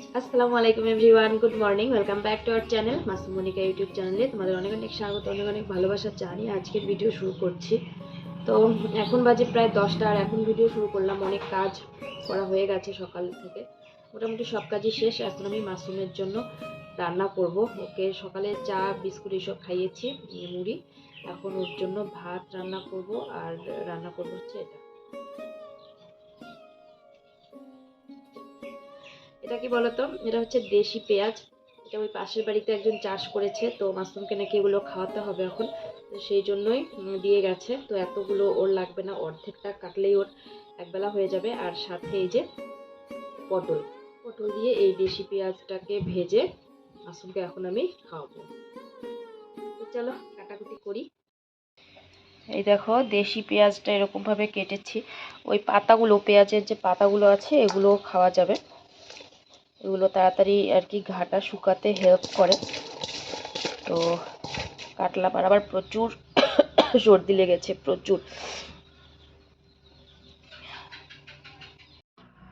আসসালামু আলাইকুম everyone, good morning, welcome back to our channel Masum Monika YouTube চ্যানেলে। তোমাদের অনেক অনেক স্বাগত, অনেক অনেক ভালোবাসা জানি আজকের ভিডিও শুরু করছি। তো এখন বাজে প্রায় দশটা আর এখন ভিডিও শুরু করলাম, অনেক কাজ করা হয়ে গেছে সকাল থেকে। মোটামুটি সব কাজই শেষ, এখন আমি মাসুমের জন্য রান্না করব। ওকে, সকালে চা, বিস্কুট এসব খাইয়েছি মুড়ি। এখন ওর জন্য ভাত রান্না করব, আর রান্না করব হচ্ছে এটা। এটা কি বলতো? এটা হচ্ছে দেশি পেঁয়াজ। এটা ওই পাশের বাড়িতে একজন চাষ করেছে, তো মাশরুমকে নাকি এগুলো খাওয়াতে হবে এখন। তো সেই জন্যই দিয়ে গেছে। তো এতগুলো ওর লাগবে না, অর্ধেকটা কাটলেই ওর একবেলা হয়ে যাবে। আর সাথে এই যে পটল। পটল দিয়ে এই দেশি পেঁয়াজটাকে ভেজে মাশরুমকে এখন আমি খাওয়াবো। তো চলো, কাটাকুটি করি। এই দেখো, দেশি পেঁয়াজটা এরকমভাবে কেটেছি। ওই পাতাগুলো, পেঁয়াজের যে পাতাগুলো আছে এগুলো খাওয়া যাবে। এগুলো তাড়াতাড়ি আর কি ঘাটা শুকাতে হেল্প করে। তো কাটলা পার আবার প্রচুর সর্দি লেগেছে, প্রচুর।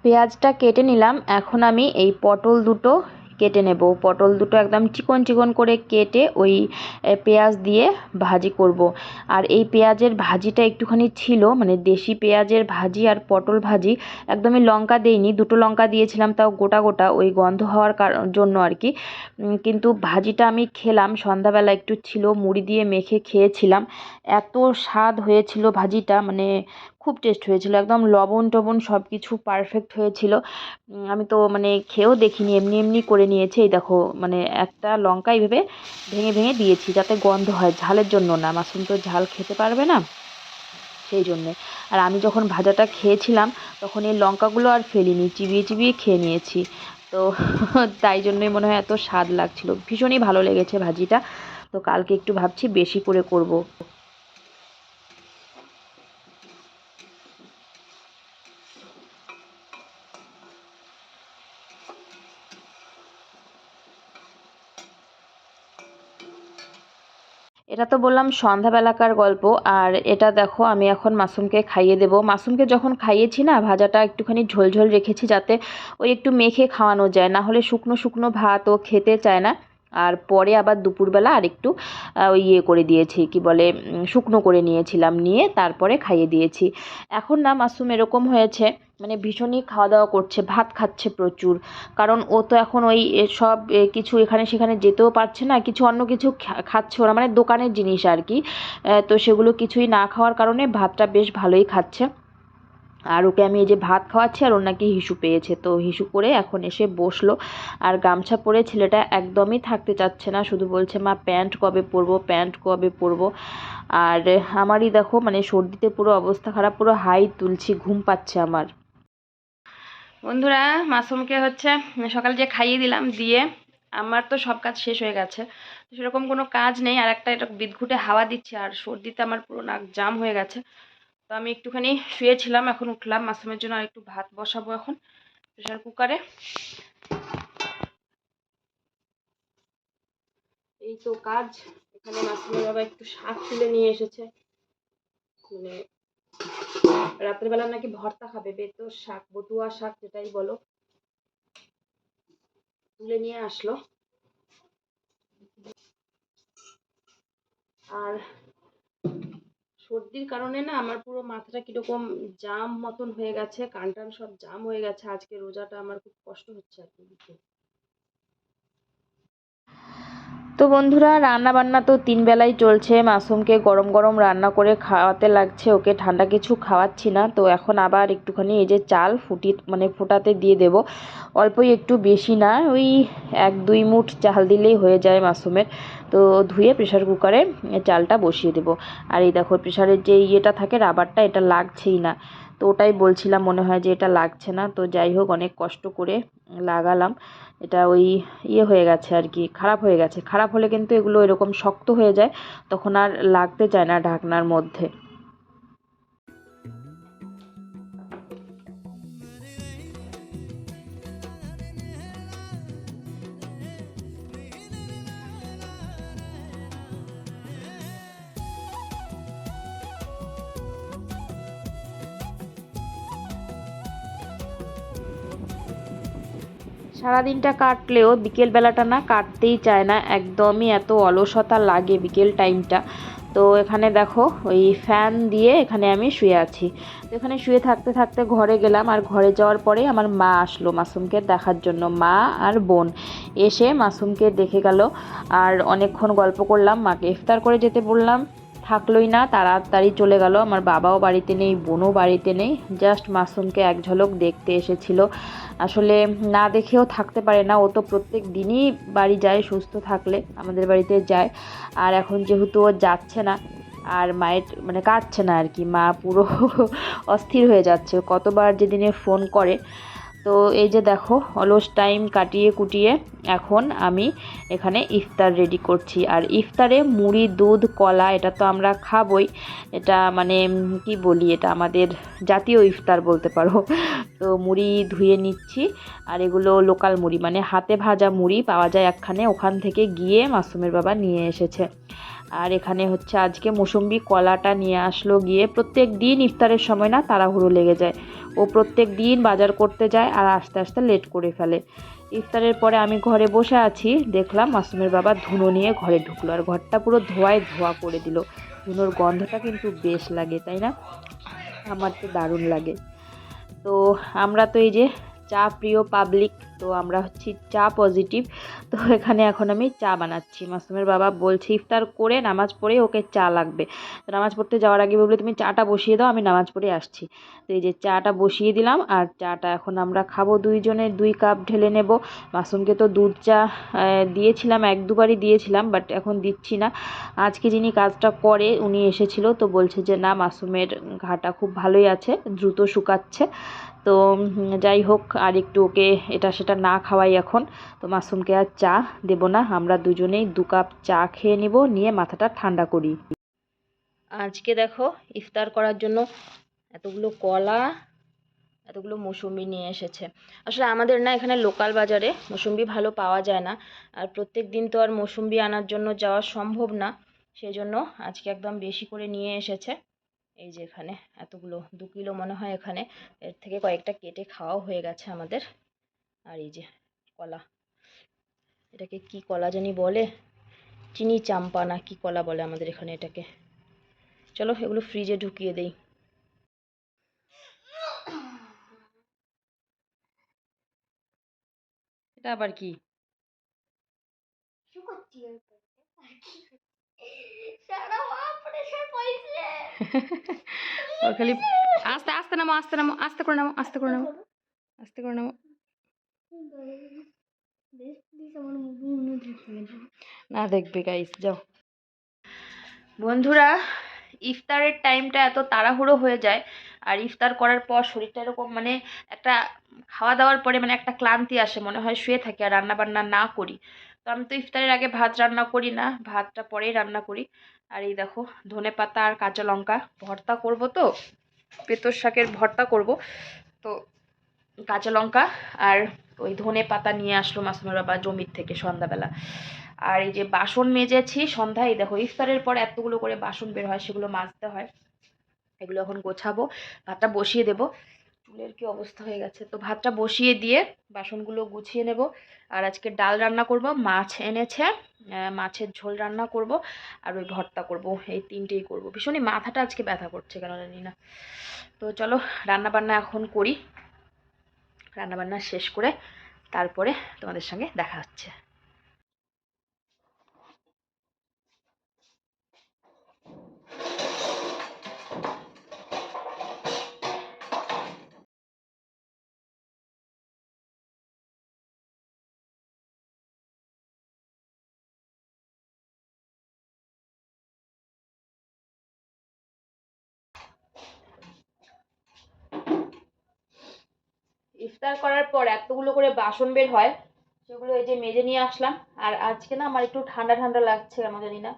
পেঁয়াজটা কেটে নিলাম। এখন আমি এই পটল দুটো কেটে নেব। পটল দুটো একদম চিকন চিকন করে কেটে ওই পেঁয়াজ দিয়ে ভাজি করব। আর এই পেঁয়াজের ভাজিটা একটুখানি ছিল মানে দেশি পেঁয়াজের ভাজি আর পটল ভাজি একদমই লঙ্কা দেইনি, দুটো লঙ্কা দিয়েছিলাম তাও গোটা গোটা ওই গন্ধ হওয়ার জন্য আর কি। কিন্তু ভাজিটা আমি খেলাম, সন্ধ্যাবেলা একটু ছিল, মুড়ি দিয়ে মেখে খেয়েছিলাম। এত স্বাদ হয়েছিল ভাজিটা মানে খুব টেস্ট হয়েছিল। একদম লবণ টবণ সব কিছু পারফেক্ট হয়েছিল আমি তো মানে খেয়েও দেখিনি, এমনি এমনি করে নিয়েছি। এই দেখো মানে একটা লঙ্কা এইভাবে ভেঙে ভেঙে দিয়েছি যাতে গন্ধ হয়, ঝালের জন্য না। মাশরুম তো ঝাল খেতে পারবে না সেই জন্যে। আর আমি যখন ভাজাটা খেয়েছিলাম, তখন এই লঙ্কাগুলো আর ফেলিনি, চিবিয়ে চিবিয়ে খেয়ে নিয়েছি। তো তাই জন্যই মনে হয় এত স্বাদ লাগছিল। ভীষণই ভালো লেগেছে ভাজিটা। তো কালকে একটু ভাবছি বেশি করে করব। এটা তো বললাম সন্ধ্যাবেলাকার গল্প, আর এটা দেখো আমি এখন মাসুমকে খাইয়ে দেব। মাসুমকে যখন খাইয়েছি না, ভাজাটা একটুখানি ঝোলঝোল রেখেছি যাতে ওই একটু মেখে খাওয়ানো যায়, না হলে শুকনো শুকনো ভাত ও খেতে চায় না। আর পরে আবার দুপুরবেলা আর একটু ওই ইয়ে করে দিয়েছি, কি বলে শুকনো করে নিয়েছিলাম, নিয়ে তারপরে খাইয়ে দিয়েছি। এখন না মাসুম এরকম হয়েছে মানে ভীষণই খাওয়া দাওয়া করছে, ভাত খাচ্ছে প্রচুর। কারণ ও তো এখন ওই সব কিছু এখানে সেখানে যেতেও পারছে না, কিছু অন্য কিছু খাচ্ছে ওরা মানে দোকানের জিনিস আর কি। তো সেগুলো কিছুই না খাওয়ার কারণে ভাতটা বেশ ভালোই খাচ্ছে। আর ওকে আমি এই যে ভাত খাওয়াচ্ছি আর ওর নাকি হিসু পেয়েছে। তো হিসু করে এখন এসে বসল। আর গামছা পরে ছেলেটা একদমই থাকতে চাচ্ছে না। শুধু বলছে, মা, প্যান্ট কবে পরবো? প্যান্ট কবে পরবো? আর আমারই দেখো মানে সর্দিতে পুরো অবস্থা খারাপ, পুরো হাই তুলছি, ঘুম পাচ্ছে আমার। বন্ধুরা, মাসুমকে হচ্ছে সকালে যে খাইয়ে দিলাম দিয়ে আমার তো সব কাজ শেষ হয়ে গেছে। সেরকম কোনো কাজ নেই। আর একটা এটা বিদঘুটে হাওয়া দিচ্ছে, আর সর্দিতে আমার পুরো নাক জাম হয়ে গেছে। তো আমি একটুখানি শুয়েছিলাম এখন উঠলাম। মাসুমের জন্য আর একটু ভাত বসাবো এখন প্রেশার কুকারে। এই তো কাজ। এখানে মাসুমের বাবা একটু শাক তুলে নিয়ে এসেছে। মানে রাত্রেবেলা নাকি ভর্তা খাবে, বেতর শাক, বটুয়া শাক যেটাই বলো। তুলে নিয়ে আসলো। আর সর্দির কারণে না আমার পুরো মাথাটা কীরকম জাম মতন হয়ে গেছে কান টান সব জাম হয়ে গেছে। আজকে রোজাটা আমার খুব কষ্ট হচ্ছে আর কি তো বন্ধুরা রান্না বান্না তো তিন বেলাই চলছে। মাসুমকে গরম গরম রান্না করে খাওয়াতে লাগছে, ওকে ঠান্ডা কিছু খাওয়াচ্ছি না। তো এখন আবার একটুখানি এই যে চাল ফুটি মানে ফোটাতে দিয়ে দেব। অল্পই একটু বেশি না, ওই এক দুই মুঠ চাল দিলেই হয়ে যায় মাসুমের। তো ধুয়ে প্রেশার কুকারে চালটা বসিয়ে দেব। আর এই দেখো প্রেশারের যে ইয়েটা থাকে, রাবারটা, এটা লাগছেই না। তো ওটাই বলছিলাম, মনে হয় যে এটা লাগছে না। তো যাই হোক, অনেক কষ্ট করে লাগালাম। এটা ওই ইয়ে হয়ে গেছে আর কি, খারাপ হয়ে গেছে। খারাপ হলে কিন্তু এগুলো এরকম শক্ত হয়ে যায়, তখন আর লাগতে চায় না ঢাকনার মধ্যে। সারাদিনটা কাটলেও বিকেল বেলাটা না কাটতেই চায় না, একদমই এত অলসতা লাগে বিকেল টাইমটা। তো এখানে দেখো, ওই ফ্যান দিয়ে এখানে আমি শুয়ে আছি। তো এখানে শুয়ে থাকতে থাকতে ঘরে গেলাম, আর ঘরে যাওয়ার পরে আমার মা আসলো মাসুমকে দেখার জন্য, মা আর বোন। এসে মাসুমকে দেখে গেল, আর অনেকক্ষণ গল্প করলাম, মাকে ইফতার করে যেতে বললাম। থাকলোই না, তাড়াতাড়ি চলে গেল। আমার বাবাও বাড়িতে নেই, বোনও বাড়িতে নেই। জাস্ট মাসুমকে এক ঝলক দেখতে এসেছিল। আসলে না দেখেও থাকতে পারে না। ও তো প্রত্যেক দিনই বাড়ি যায়, সুস্থ থাকলে আমাদের বাড়িতে যায়। আর এখন যেহেতু ও যাচ্ছে না, আর মায়ের মানে কাটছে না আর কি, মা পুরো অস্থির হয়ে যাচ্ছে। কতবার যেদিনে ফোন করে তো এই যে দেখো, অলস টাইম কাটিয়ে কুটিয়ে এখন আমি এখানে ইফতার রেডি করছি। আর ইফতারে মুড়ি, দুধ, কলা, এটা তো আমরা খাবই। এটা মানে কি বলি, এটা আমাদের জাতীয় ইফতার বলতে পারো। তো মুড়ি ধুয়ে নিচ্ছি, আর এগুলো লোকাল মুড়ি মানে হাতে ভাজা মুড়ি পাওয়া যায় একখানে, ওখান থেকে গিয়ে মাসুমের বাবা নিয়ে এসেছে। আর এখানে হচ্ছে আজকে মৌসুম্বি কলাটা নিয়ে আসলো গিয়ে, প্রত্যেক দিন ইফতারের সময় না তাড়াহুড়ো লেগে যায়। ও প্রত্যেক দিন বাজার করতে যায় আর আস্তে আস্তে লেট করে ফেলে। ইফতারের পরে আমি ঘরে বসে আছি, দেখলাম মাসুমের বাবা ধুনো নিয়ে ঘরে ঢুকলো আর ঘরটা পুরো ধোয়ায় ধোয়া করে দিল। ধুনোর গন্ধটা কিন্তু বেশ লাগে, তাই না? আমার তো দারুণ লাগে। তো আমরা তো এই যে চা প্রিয় পাবলিক তো আমরা হচ্ছি চা পজিটিভ তো এখানে এখন আমি চা বানাচ্ছি। মাসুমের বাবা বলছে, ইফতার করে নামাজ পড়ে ওকে চা লাগবে। তো নামাজ পড়তে যাওয়ার আগে বলল তুমি চাটা বসিয়ে দাও, আমি নামাজ পড়ে আসছি। তো এই যে চাটা বসিয়ে দিলাম, আর চাটা এখন আমরা খাব দুইজনে, দুই কাপ ঢেলে নেব। মাসুমকে তো দুধ চা দিয়েছিলাম, এক দুবারই দিয়েছিলাম বাট এখন দিচ্ছি না। আজকে যিনি কাজটা করে, উনি এসেছিল, তো বলছে যে, না, মাসুমের ঘাটা খুব ভালোই আছে, দ্রুত শুকাচ্ছে। তো যাই হোক, আর একটু ওকে এটা সেটা না খাওয়াই এখন। তো মাসুমকে আর চা দেব না, আমরা দুজনেই দু কাপ চা খেয়ে নিব, নিয়ে মাথাটা ঠান্ডা করি। আজকে দেখো, ইফতার করার জন্য এতগুলো কলা, এতগুলো মৌসুম্বি নিয়ে এসেছে। আসলে আমাদের না এখানে লোকাল বাজারে মৌসুম্বি ভালো পাওয়া যায় না, আর প্রত্যেক দিন তো আর মৌসুম্বি আনার জন্য যাওয়া সম্ভব না সেই জন্য আজকে একদম বেশি করে নিয়ে এসেছে। এই যে এখানে এতগুলো, দু কিলো মনে হয় এখানে। এর থেকে কয়েকটা কেটে খাওয়াও হয়ে গেছে আমাদের। আর এই যে কলা, এটাকে কি কলা জানি বলে? চিনি চাম্পা না কি কলা বলে আমাদের এখানে এটাকে। চলো এগুলো ফ্রিজে ঢুকিয়ে দেই। এটা আবার কি? ওর খালি আস্তে আস্তে নামো আস্তে নামো আস্তে করে নামো আস্তে করে নামো আস্তে করে নামো না দেখবে গাইস যাও. বন্ধুরা ইফতারের টাইমটা এত তাড়াহুড়ো হয়ে যায় আর ইফতার করার পর শরীরটা এরকম মানে একটা খাওয়া দাওয়ার পরে মানে একটা ক্লান্তি আসে মনে হয় শুয়ে থাকি আর রান্না বান্না না করি। তো আমি তো ইফতারের আগে ভাত রান্না করি না, ভাতটা পরেই রান্না করি। আর এই দেখো, ধনে পাতা আর কাঁচা লঙ্কা ভর্তা করব তো, পেতর শাকের ভর্তা করব। তো কাঁচা লঙ্কা আর ওই ধনে পাতা নিয়ে আসলো মাসুমের বাবা জমির থেকে সন্ধ্যাবেলা। আর এই যে বাসন মেজেছি সন্ধ্যায় দেখো, ইফতারের পর এতগুলো করে বাসন বের হয়, সেগুলো মাজতে হয়। এগুলো এখন গোছাবো, ভাতটা বসিয়ে দেবো। চুলের কি অবস্থা হয়ে গেছে? তো ভাতটা বসিয়ে দিয়ে বাসনগুলো গুছিয়ে নেব। আর আজকে ডাল রান্না করব, মাছ এনেছে মাছের ঝোল রান্না করব আর ওই ভর্তা করব। এই তিনটেই করব। ভীষণই মাথাটা আজকে ব্যথা করছে কেন জানি না। তো চলো রান্না বান্না এখন করি। রান্না বান্না শেষ করে তারপরে তোমাদের সঙ্গে দেখা হচ্ছে। ইফতার করার পর এতগুলো করে বাসন বের হয়, সেগুলো এই যে মেজে নিয়ে আসলাম। আর আজকে না আমার একটু ঠান্ডা ঠান্ডা লাগছে কেন জানি না।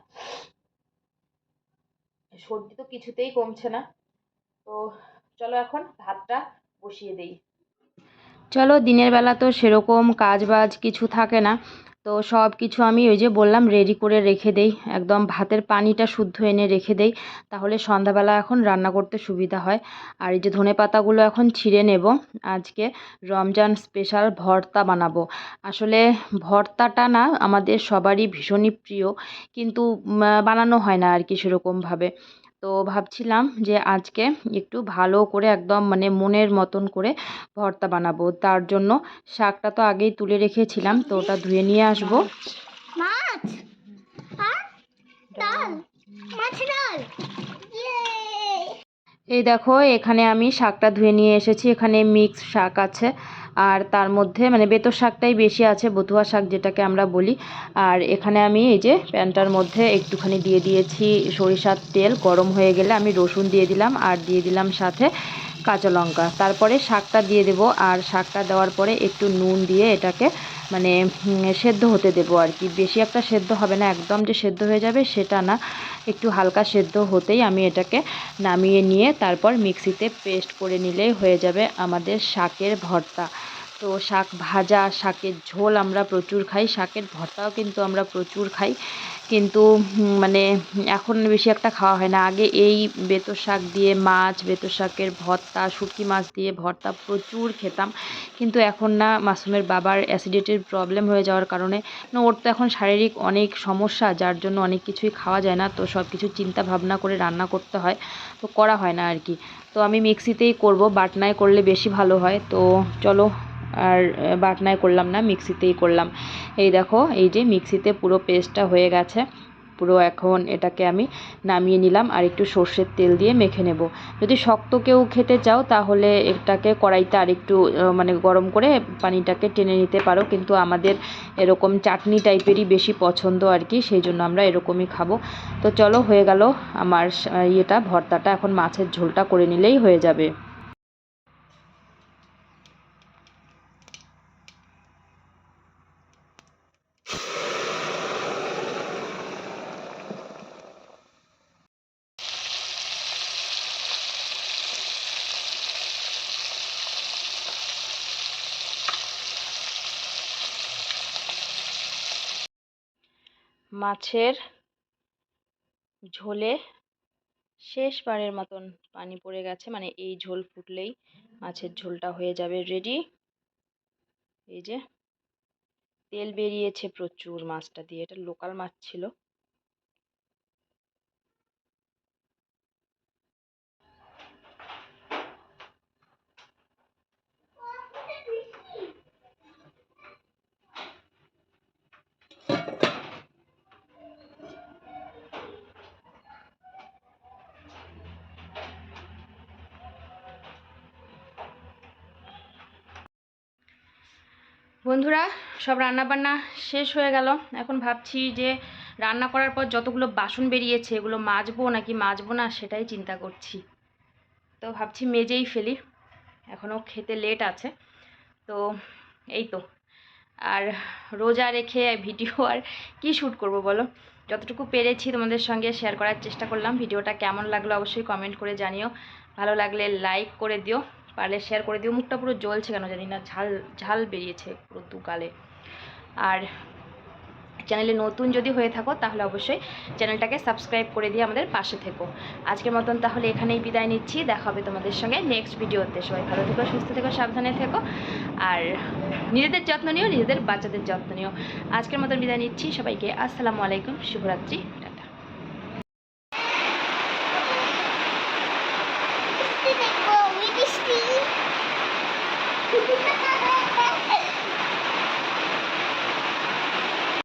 সর্দি তো কিছুতেই কমছে না। তো চলো এখন ভাতটা বসিয়ে দেই। চলো, দিনের বেলা তো সেরকম কাজ বাজ কিছু থাকে না। তো সব কিছু আমি ওই যে বললাম রেডি করে রেখে দেই। একদম ভাতের পানিটা শুদ্ধ এনে রেখে দেই। তাহলে সন্ধ্যাবেলা এখন রান্না করতে সুবিধা হয়। আর এই যে ধনে পাতাগুলো এখন ছিঁড়ে নেব। আজকে রমজান স্পেশাল ভর্তা বানাবো। আসলে ভর্তাটা না আমাদের সবারই ভীষণই প্রিয়। কিন্তু বানানো হয় না আর কি সেরকমভাবে। তো ভাবছিলাম যে আজকে একটু ভালো করে একদম মানে মনের মতন করে ভর্তা বানাবো। তার জন্য শাকটা তো আগেই তুলে রেখেছিলাম, তো ওটা ধুয়ে নিয়ে আসব। মাছ আর ডাল মাছ ডাল। এই দেখো, এখানে আমি শাকটা ধুয়ে নিয়ে এসেছি। এখানে মিক্স শাক আছে। আর তার মধ্যে মানে বেতর শাকটাই বেশি আছে, বতুয়া শাক যেটাকে আমরা বলি। আর এখানে আমি এই যে প্যানটার মধ্যে একটুখানি দিয়ে দিয়েছি সরিষার তেল। গরম হয়ে গেলে আমি রসুন দিয়ে দিলাম আর দিয়ে দিলাম সাথে কাঁচা লঙ্কা। তারপরে শাকটা দিয়ে দেবো। আর শাকটা দেওয়ার পরে একটু নুন দিয়ে এটাকে মানে সেদ্ধ হতে দেবো আর কি। বেশি একটা সেদ্ধ হবে না, একদম যে সেদ্ধ হয়ে যাবে সেটা না। একটু হালকা সেদ্ধ হতেই আমি এটাকে নামিয়ে নিয়ে তারপর মিক্সিতে পেস্ট করে নিলেই হয়ে যাবে আমাদের শাকের ভর্তা। তো শাক ভাজা, শাকের ঝোল আমরা প্রচুর খাই, শাকের ভর্তাও কিন্তু আমরা প্রচুর খাই। কিন্তু মানে এখন বেশি একটা খাওয়া হয় না। আগে এই বেতর শাক দিয়ে মাছ, বেতর শাকের ভর্তা, শুটকি মাছ দিয়ে ভর্তা প্রচুর খেতাম। কিন্তু এখন না, মাসুমের বাবার অ্যাসিডিটির প্রবলেম হয়ে যাওয়ার কারণে ওর তো এখন শারীরিক অনেক সমস্যা, যার জন্য অনেক কিছুই খাওয়া যায় না। তো সব কিছু চিন্তা ভাবনা করে রান্না করতে হয়। তো করা হয় না আর কি। তো আমি মিক্সিতেই করব, বাটনায় করলে বেশি ভালো হয়। তো চলো আর বাটনায় করলাম না, মিক্সিতেই করলাম। এই দেখো, এই যে মিক্সিতে পুরো পেস্টটা হয়ে গেছে। পুরো এখন এটাকে আমি নামিয়ে নিলাম আর একটু সর্ষের তেল দিয়ে মেখে নেব। যদি শক্ত কেউ খেতে চাও, তাহলে এটাকে কড়াইতে আর একটু মানে গরম করে পানিটাকে টেনে নিতে পারো। কিন্তু আমাদের এরকম চাটনি টাইপেরই বেশি পছন্দ আর কি, সেই জন্য আমরা এরকমই খাব। তো চলো, হয়ে গেল আমার ইয়েটা, ভর্তাটা। এখন মাছের ঝোলটা করে নিলেই হয়ে যাবে। মাছের ঝোলে শেষবারের মতন পানি পড়ে গেছে। মানে এই ঝোল ফুটলেই মাছের ঝোলটা হয়ে যাবে রেডি এই যে তেল বেরিয়েছে প্রচুর মাছটা দিয়ে। এটা লোকাল মাছ ছিল। বন্ধুরা, সব রান্নাবান্না শেষ হয়ে গেল। এখন ভাবছি যে রান্না করার পর যতগুলো বাসন বেরিয়েছে, এগুলো মাজবো নাকি মাজবো না সেটাই চিন্তা করছি। তো ভাবছি মেজেই ফেলি। এখনও খেতে লেট আছে। তো এই তো। আর রোজা রেখে ভিডিও আর কি শ্যুট করব বলো? যতটুকু পেরেছি তোমাদের সঙ্গে শেয়ার করার চেষ্টা করলাম। ভিডিওটা কেমন লাগল অবশ্যই কমেন্ট করে জানিও। ভালো লাগলে লাইক করে দিও। পারলে শেয়ার করে দিও। মুখটা পুরো জ্বলছে কেন জানি না, ঝাল ঝাল বেরিয়েছে পুরো দুকালে। আর চ্যানেলে নতুন যদি হয়ে থাকো, তাহলে অবশ্যই চ্যানেলটাকে সাবস্ক্রাইব করে দিয়ে আমাদের পাশে থেকো। আজকের মতন তাহলে এখানেই বিদায় নিচ্ছি। দেখা হবে তোমাদের সঙ্গে নেক্সট ভিডিওতে সবাই ভালো থেকো, সুস্থ থেকো, সাবধানে থেকো। আর নিজেদের যত্ন নিও, নিজেদের বাচ্চাদের যত্ন নিও। আজকের মতন বিদায় নিচ্ছি। সবাইকে আসসালামু আলাইকুম, শুভরাত্রি।